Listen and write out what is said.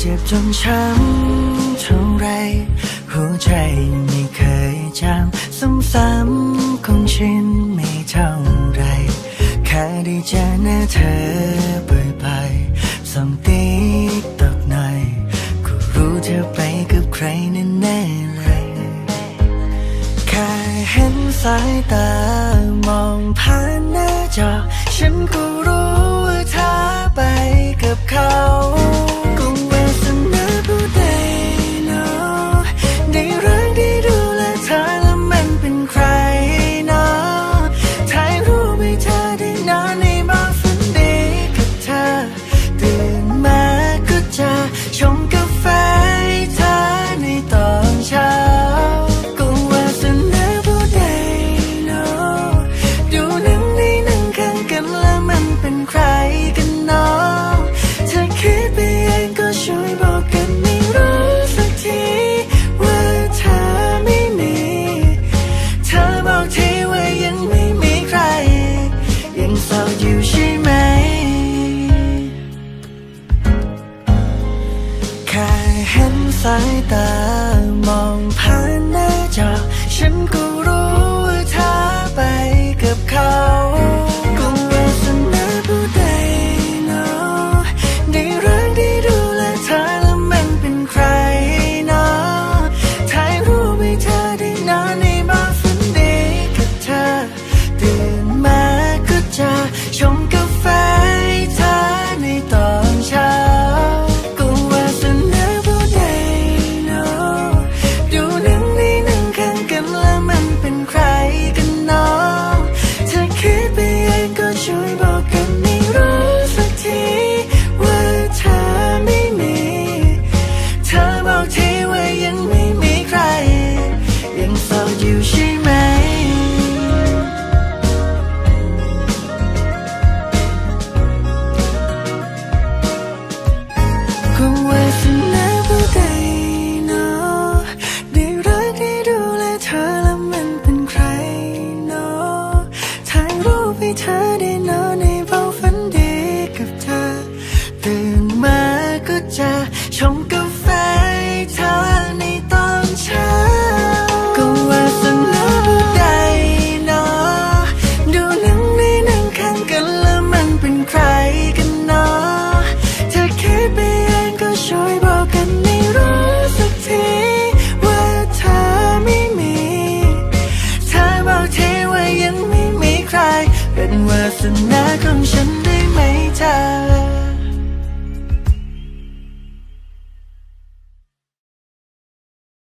เจ็บจนช้ำเท่าไรหัวใจไม่เคยจางซ้ำๆคงชินไม่เท่าไร แค่ได้เจอหน้าเธอบ่อยๆสองติ๊กตกหน่อยก็รู้เธอไปกับใครแน่ๆเลย แค่เห็นสายตามองผ่านหน้าจอ ฉันก็ ใครกันเนาะเธอคิดไปเองก็ช่วยบอกกันไม่รู้สักทีว่าเธอไม่มี เธอบอกทีว่ายังไม่มีใคร ยังเศร้อยู่ใช่ไหม แค่เห็นสายตามองผ่านหน้าจอฉันก็ สนาของฉันได้ไหมเธอ